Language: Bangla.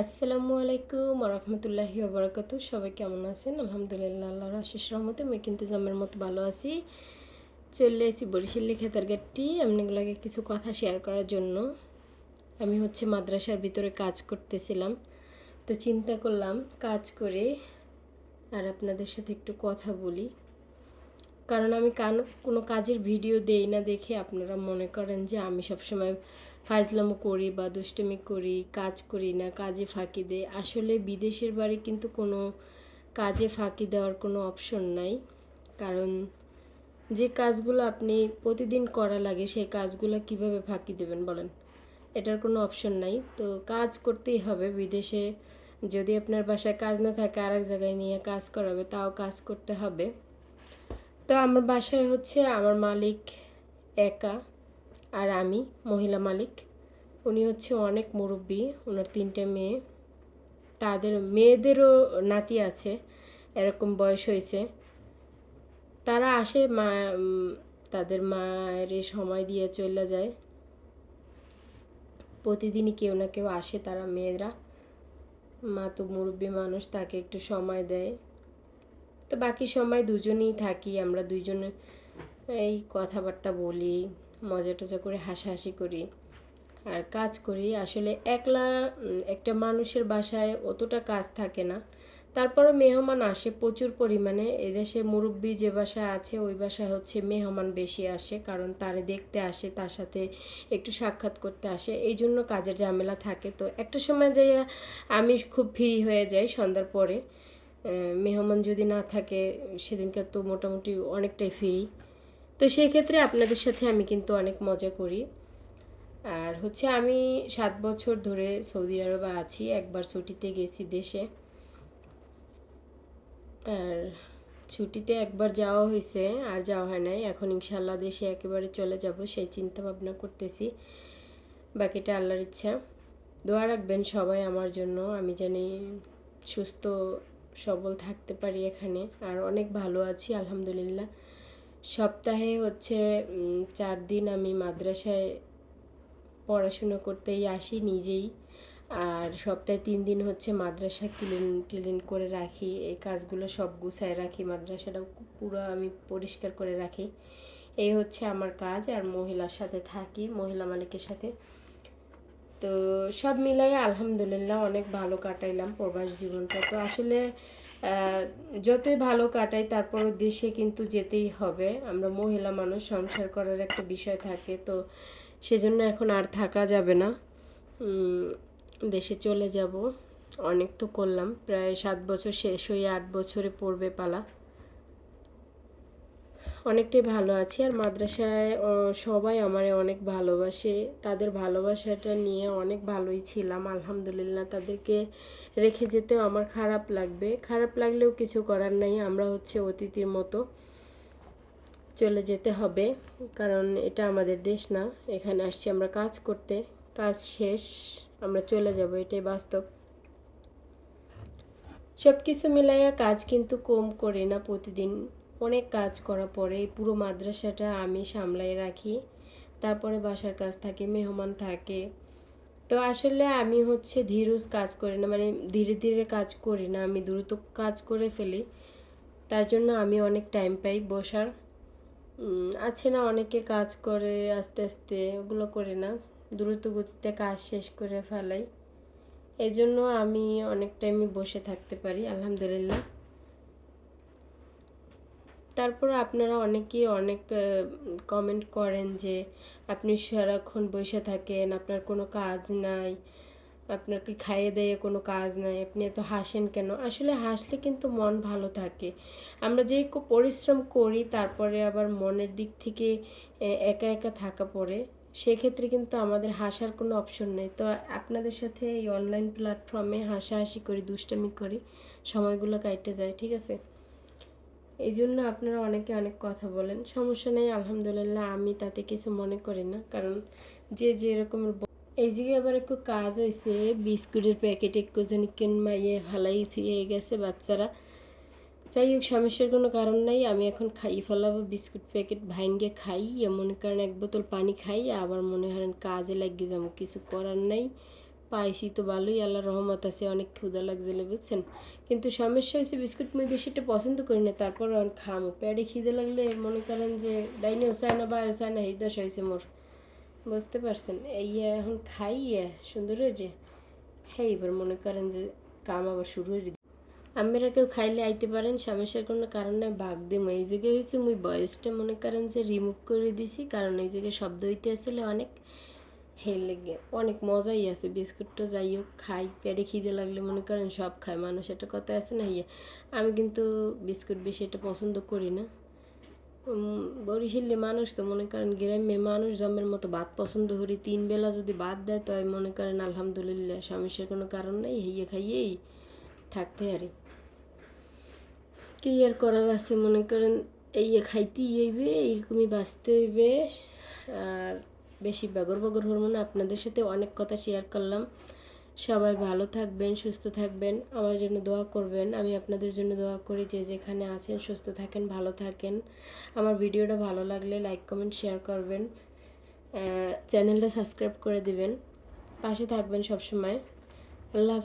আসসালামু আলাইকুম রহমতুল্লাহি ওবরাকাত সবাই কেমন আছেন? আলহামদুলিল্লাহ, আল্লাহর আশিস রহমতে আমি কিন্তু জামের মতো ভালো আছি। চলে এসি বরিশাল্লি খেতার গাটটি আপনাগুলোকে কিছু কথা শেয়ার করার জন্য। আমি হচ্ছে মাদ্রাসার ভিতরে কাজ করতেছিলাম। তো চিন্তা করলাম কাজ করে আর আপনাদের সাথে একটু কথা বলি। কারণ আমি কান কোনো কাজের ভিডিও দেই না দেখে আপনারা মনে করেন যে আমি সবসময় ফাজলামো করি বা দুষ্টুমি করি, কাজ করি না, কাজে ফাঁকি দেয় আসলে বিদেশের বাড়ি কিন্তু কোনো কাজে ফাঁকি দেওয়ার কোনো অপশন নাই। কারণ যে কাজগুলো আপনি প্রতিদিন করা লাগে, সেই কাজগুলো কীভাবে ফাঁকি দেবেন বলেন? এটার কোনো অপশন নাই। তো কাজ করতেই হবে বিদেশে। যদি আপনার বাসায় কাজ না থাকে আর এক জায়গায় নিয়ে কাজ করাবে, তাও কাজ করতে হবে। তো আমার বাসায় হচ্ছে, আমার মালিক একা। আর আমি, মহিলা মালিক। উনি হচ্ছে অনেক মুরব্বী ওনার তিনটে মেয়ে। তাদের, মেয়েদেরও নাতি আছে, এরকম বয়স হয়েছে। তারা আসে মা তাদের মায়ের সময় দিয়ে চলে যায়। প্রতিদিনই কেউ না কেউ আসে তারা মেয়েরা। মা তো মুরব্বী মানুষ, তাকে একটু সময় দেয়। তো বাকি সময় দুজনেই থাকি, আমরা দুজনে এই কথাবার্তা বলি। মজা টজা করে হাসাহাসি করি আর কাজ করি। আসলে একলা একটা মানুষের বাসায় অতটা কাজ থাকে না। তারপরও মেহমান আসে প্রচুর পরিমাণে। এদেশে মুরব্বী যে বাসায় আছে, ওই বাসায় হচ্ছে মেহমান বেশি আসে, কারণ তারে দেখতে আসে, তার সাথে একটু সাক্ষাৎ করতে আসে। এই জন্য কাজের ঝামেলা থাকে। তো একটা সময় যাই আমি খুব ফ্রি হয়ে যাই সন্ধ্যার পরে। মেহমান যদি না থাকে, সেদিনকে তো মোটামুটি অনেকটাই ফ্রি তো সেই ক্ষেত্রে আপনাদের সাথে আমি কিন্তু অনেক মজা করি। আর হচ্ছে আমি সাত বছর ধরে সৌদি আরবে আছি, একবার ছুটিতে গেছি দেশে। আর ছুটিতে একবার যাওয়া হয়েছে, আর যাওয়া হয় নাই। এখন ইনশাল্লাহ দেশে একেবারে চলে যাব, সেই চিন্তা ভাবনা করতেছি। বাকিটা আল্লাহর ইচ্ছা। দোয়া রাখবেন সবাই আমার জন্য, আমি জানি সুস্থ, সবল থাকতে পারি এখানে। আর অনেক ভালো আছি, আলহামদুলিল্লাহ। সপ্তাহে হচ্ছে চার দিন আমি মাদ্রাসায় পড়াশুনো করতেই আসি নিজেই। আর সপ্তাহে তিন দিন হচ্ছে মাদ্রাসা ক্লিন ক্লিন করে রাখি। এই কাজগুলো সব গুছায় রাখি, মাদ্রাসাটাও পুরো আমি পরিষ্কার করে রাখি। এই হচ্ছে আমার কাজ, আর মহিলার সাথে থাকি, মহিলা মালিকের সাথে। তো সব মিলাই আলহামদুলিল্লাহ অনেক ভালো কাটাইলাম প্রবাস জীবনটা। তো আসলে যতই ভালো কাটাই তারপরও দেশে কিন্তু যেতেই হবে। আমরা মহিলা মানুষ, সংসার করার একটা বিষয় থাকে, তো সেজন্য এখন আর থাকা যাবে না। দেশে চলে যাব। অনেক তো করলাম, প্রায় সাত বছর শেষ হয়ে আট বছরে পড়বে পালা। অনেকটাই ভালো আছি। আর মাদ্রাসায় সবাই আমারে অনেক ভালোবাসে। তাদের ভালোবাসাটা নিয়ে অনেক ভালোই ছিলাম। আলহামদুলিল্লাহ তাদেরকে রেখে যেতেও আমার খারাপ লাগবে। খারাপ লাগলেও কিছু করার নাই। আমরা হচ্ছে অতিথির মতো চলে যেতে হবে। কারণ এটা আমাদের দেশ না। এখানে আসছি আমরা কাজ করতে। কাজ শেষ, আমরা চলে যাব। এটাই বাস্তব। সব কিছু মিলাইয়া কাজ কিন্তু কম করি না প্রতিদিন। অনেক কাজ করার পরে পুরো মাদ্রাসাটা আমি সামলাই রাখি। তারপরে বাসার কাজ থাকে, মেহমান থাকে। তো আসলে আমি হচ্ছে ধীরজ কাজ করি না মানে ধীরে ধীরে কাজ করি না, আমি দ্রুত কাজ করে ফেলি। তার জন্য আমি অনেক টাইম পাই বসার। আছে না অনেকে কাজ করে আস্তে আস্তে, ওগুলো করে না। দ্রুত গতিতে কাজ শেষ করে ফেলাই। এই জন্য আমি অনেক টাইমই বসে থাকতে পারি, আলহামদুলিল্লাহ। তারপর আপনারা অনেকেই অনেক কমেন্ট করেন যে, আপনি সারাক্ষণ বসে থাকেন, আপনার কোনো কাজ নাই, আপনার কি খাইয়ে দেয়ে কোনো কাজ নাই, আপনি এত হাসেন কেন? আসলে হাসলে কিন্তু মন ভালো থাকে। আমরা যে পরিশ্রম করি, তারপরে আবার মনের দিক থেকে একা একা থাকা পড়ে, সেক্ষেত্রে কিন্তু আমাদের হাসার কোনো অপশন নেই। তো আপনাদের সাথে এই অনলাইন প্ল্যাটফর্মে হাসাহাসি করি, দুষ্টামি করি, সময়গুলো কাটতে যায়, ঠিক আছে? এই জন্য আপনারা অনেকে অনেক কথা বলেন। সমস্যা নেই, আলহামদুলিল্লাহ আমি তাতে কিছু মনে করি না। কারণ যে যে রকমের এই জায়গায় আবার একটু কাজ হয়েছে বিস্কুটের প্যাকেট একটু জানি কেন মাইয়ে ফালাই হয়ে গেছে বাচ্চারা। যাই হোক, সমস্যার কোনো কারণ নাই। আমি এখন খাই ফেলাবো, বিস্কুট প্যাকেট ভাইঙ্গে খাই। মনে করেন এক বোতল পানি খাই। আবার মনে করেন কাজে লাগিয়ে যাব, কিছু করার নাই। পাইছি তো ভালোই আল্লাহ রহমত আছে, অনেক ক্ষুদা লাগছিল, বুঝছেন? কিন্তু সমস্যা হয়েছে, বিস্কুট মুই বেশি একটা পছন্দ করি না, তারপর অনেক খামো। প্যাডে খিদে লাগলে মনে করেন যে ডাইনেও চায় না বাইরেও চায় না দশা হয়েছে মোর। বুঝতে পারছেন? এই এখন খাইয়ে সুন্দর হয়ে যে হ্যাঁ এবার মনে করেন যে, কাম আবার শুরু হয়ে আমরা কেউ খাইলে আইতে পারেন, সমস্যার কোনো কারণে ভাগ দিম। এই জায়গায় হয়েছে, মুই বয়সটা মনে করেন যে রিমুভ করে দিছি, কারণ এই জায়গায় শব্দ হইতে আসলে অনেক হেল লেগে অনেক মজাই আছে, বিস্কুটটা যাই হোক, খাই। পেটে খিদে লাগলে মনে করেন সব খায়, মানুষ একটা কথা আছে না ইয়ে। আমি কিন্তু বিস্কুট বেশি এটা পছন্দ করি না। বরিশালে মানুষ তো মনে করেন গ্রামে মানুষ জন্মের মতো ভাত পছন্দ করি, তিন বেলা যদি ভাত দেয় তাই মনে করেন আলহামদুলিল্লাহ সমস্যার কোনো কারণ নেই হইয়ে খাইয়েই থাকতে আরে কি আর করার আছে মনে করেন, এই খাইতেই হইবে, এইরকমই বাঁচতে হইবে। বেশি বগর বগর হরম না, আপনাদের সাথে অনেক কথা শেয়ার করলাম। সবাই ভালো থাকবেন, সুস্থ থাকবেন। আমার জন্য দোয়া করবেন। আমি আপনাদের জন্য দোয়া করি যে যেখানে আছেন সুস্থ থাকেন, ভালো থাকেন। আমার ভিডিওটা ভালো লাগলে লাইক কমেন্ট শেয়ার করবেন। চ্যানেলটা সাবস্ক্রাইব করে দিবেন। পাশে থাকবেন সবসময়। আল্লাহ